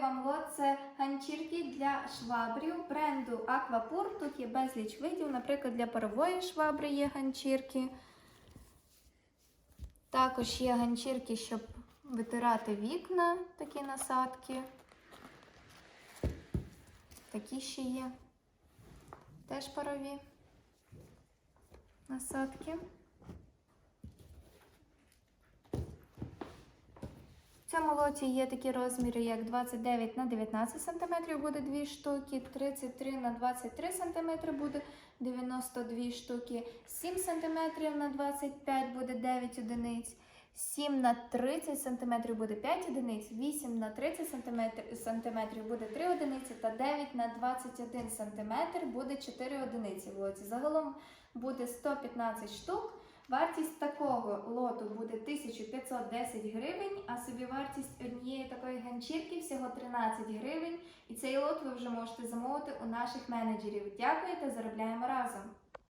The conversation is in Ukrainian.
Презентую вам лот. Ганчірки для швабрів бренду Аквапур. Тут є безліч видів, наприклад, для парової швабри є ганчірки. Також є ганчірки, щоб витирати вікна, такі насадки. Такі ще є. Теж парові насадки. В цьому лоті є такі розміри, як 29 на 19 см буде 2 штуки, 33 на 23 см буде 92 штуки, 7 см на 25 буде 9 одиниць, 7 на 30 см буде 5 одиниць, 8 на 30 см буде 3 одиниці та 9 на 21 см буде 4 одиниці. Загалом буде 115 штук. Вартість такого лоту буде 1510 гривень, а собівартість однієї такої ганчірки всього 13 гривень. І цей лот ви вже можете замовити у наших менеджерів. Дякую та заробляємо разом!